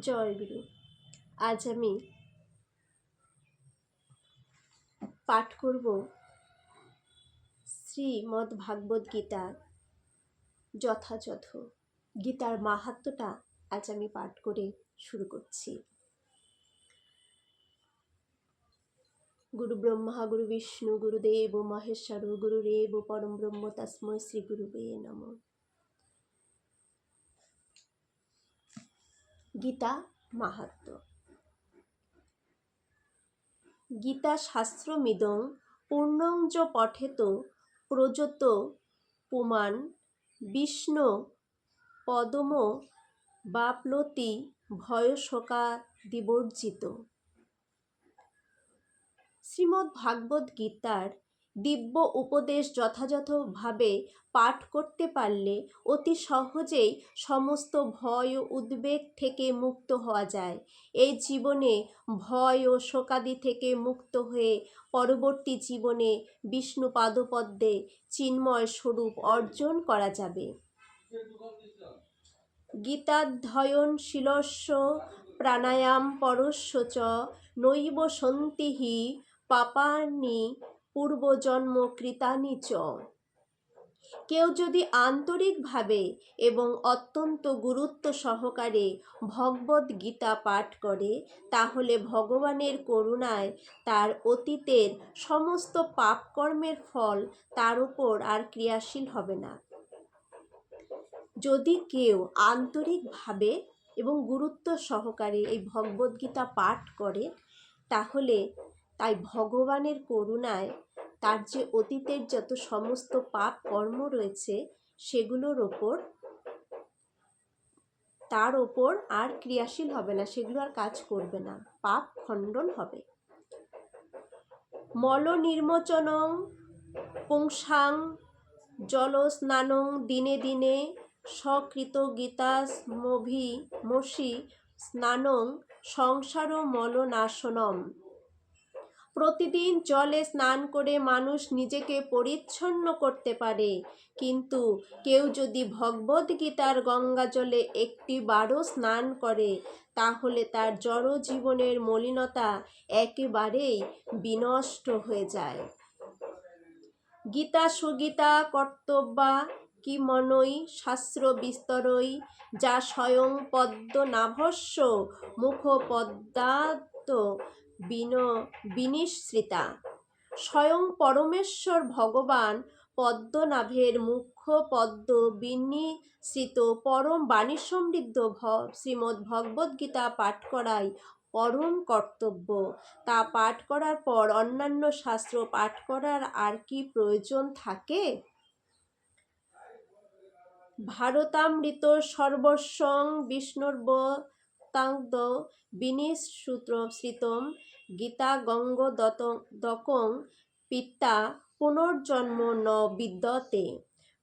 জয় গুরু। আজ আমি পাঠ করব শ্রীমদ্ ভাগবত গীতার যথাযথ। গীতার মাহাত্ম্যটা আজ আমি পাঠ করে শুরু করছি। গুরু ব্রহ্মা, গুরু বিষ্ণু, গুরুদেব, মহেশ্বর, গুরুরেব, পরম ব্রহ্ম, তস্মৈ শ্রী গুরুবে নমঃ। গীতা মাহাত্ম গীতা শাস্ত্রমিদং পূর্ণং চ পঠেত প্রযত পুমান বিষ্ণু পদম বাপ্লতি ভয়শোকা দিবর্জিত শ্রীমদ্ ভাগবত গীতার দিব্য উপদেশ যথাযথভাবে পাঠ করতে পারলে অতি সহজেই সমস্ত ভয় ও উদ্বেগ থেকে মুক্ত হওয়া যায়। এই জীবনে ভয় ও শোকাদি থেকে মুক্ত হয়ে পরবর্তী জীবনে বিষ্ণু পাদপদ্মে চিন্ময় স্বরূপ অর্জন করা যাবে। গীতাধ্যয়ন শিলস্য প্রাণায়াম পরস্য চ, নৈব সন্তিহি পাপানি পূর্বজন্ম কৃতানি চ। কেউ যদি আন্তরিকভাবে এবং অত্যন্ত গুরুত্ব সহকারে ভগবদ গীতা পাঠ করে, তাহলে ভগবানের করুণায় তার অতীতের সমস্ত পাপকর্মের ফল তার উপর আর ক্রিয়াশীল হবে না। যদি কেউ আন্তরিকভাবে এবং গুরুত্ব সহকারে এই ভগবদ্গীতা পাঠ করে, তাহলে তাই ভগবানের করুণায় তার যে অতীতের যত সমস্ত পাপ কর্ম রয়েছে, সেগুলোর ওপর, তার ওপর আর ক্রিয়াশীল হবে না, সেগুলো আর কাজ করবে না। পাপ খণ্ডন হবে। মল নির্মোচনং পুংসাং জল স্নানং দিনে দিনে সকৃত গীতাসমভি মসি স্নানং সংসার মলনাশনম। প্রতিদিন জলে স্নান করে মানুষ নিজেকে পরিচ্ছন্ন করতে পারে। কিন্তু কেউ যদি ভগবদ্গীতার গঙ্গা জলে একটি বারও স্নান করে, তাহলে তার জড় জীবনের মলিনতা একেবারেই বিনষ্ট হয়ে যায়। গীতা সুগীতা কর্তব্যা কি মনই শাস্ত্র বিস্তরই যা স্বয়ং পদ্মনাভস্য মুখপদ্মাত বিন, বিনিশ্রিতা। স্বয়ং পরমেশ্বর ভগবান পদ্মনাভের মুখ্য পদ্ম বিনিশ্রিত পরম বাণী সমৃদ্ধ শ্রীমদ্ ভগবদ্গীতা পাঠ করাই পরম কর্তব্য। তা পাঠ করার পর অন্যান্য শাস্ত্র পাঠ করার আর কি প্রয়োজন থাকে? ভারতামৃত সর্বস্বং বিষ্ণুর্ব তাংদ বিনিশ্রুতম গীতা গঙ্গ দকং পিতা পুনর্জন্ম ন বিদ্যতে।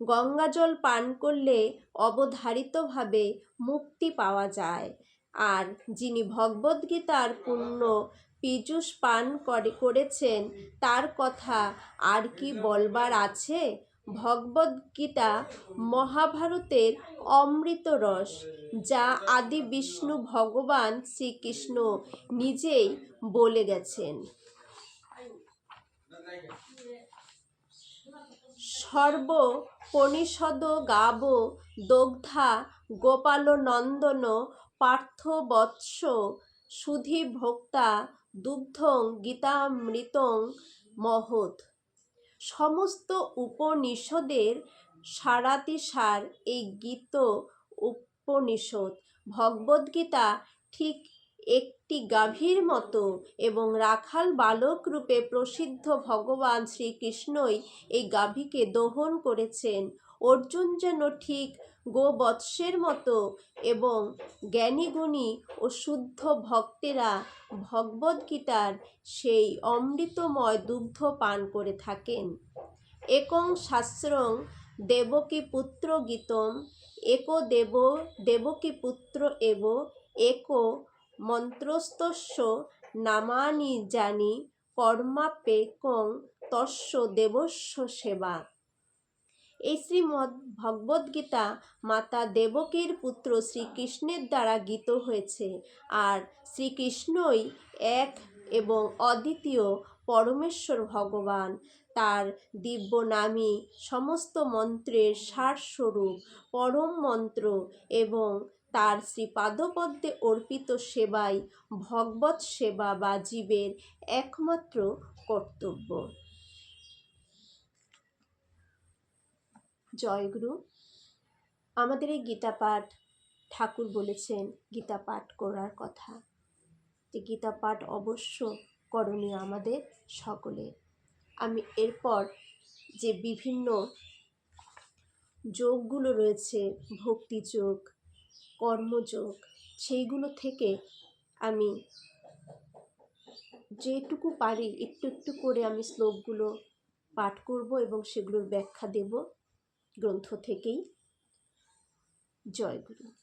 গঙ্গাজল পান করলে অবধারিতভাবে মুক্তি পাওয়া যায়। আর যিনি ভগবদ্গীতার পূর্ণ পীযুষ পান করে করেছেন, তার কথা আর কি বলবার আছে? ভগবদ্গীতা মহাভারতের অমৃত রস, যা আদি বিষ্ণু ভগবান শ্রীকৃষ্ণ নিজেই বলে গেছেন। সর্ব পনিষদ গাব দগ্ধা গোপাল নন্দন পার্থ বৎস সুধি ভোক্তা দুগ্ধং গীতামৃতং মহৎ। সমস্ত উপনিষদের সারাতিসার এই গীত উপনিষদ। ভগবদ্গীতা ঠিক একটি গাভীর মতো এবং রাখাল বালক রূপে প্রসিদ্ধ ভগবান শ্রীকৃষ্ণই এই গাভীকে দহন করেছেন। অর্জুন যেন ঠিক গোবৎসের মতো এবং জ্ঞানীগুণী ও শুদ্ধ ভক্তেরা ভগবদ্গীতার সেই অমৃতময় দুগ্ধ পান করে থাকেন। একং শাস্ত্রং দেবকী পুত্র গীতম, এক দেব, দেবকী পুত্র এব, এক মন্ত্রস্তস্য নামানি জানি কর্মাপেকং তস্য দেবস্য সেবা। এই শ্রীমদ্ ভগবদ্গীতা মাতা দেবকীর পুত্র শ্রীকৃষ্ণের দ্বারা গীত হয়েছে। আর শ্রীকৃষ্ণই এক এবং অদ্বিতীয় পরমেশ্বর ভগবান। তার দিব্য নামই সমস্ত মন্ত্রের সারস্বরূপ, পরম মন্ত্র এবং তার শ্রীপাদপদ্মে অর্পিত সেবাই ভগবত সেবা বা জীবের একমাত্র কর্তব্য। জয়গুরু আমাদের এই গীতা পাঠ ঠাকুর বলেছেন গীতা পাঠ করার কথা। যে গীতা পাঠ অবশ্য করণীয় আমাদের সকলে আমি এরপর যে বিভিন্ন যোগগুলো রয়েছে ভক্তিযোগ কর্মযোগ সেইগুলো থেকে আমি যেটুকু পারি একটু একটু করে আমি শ্লোকগুলো পাঠ করব এবং সেগুলোর ব্যাখ্যা দেব। গ্রন্থ থেকেই জয় গুরু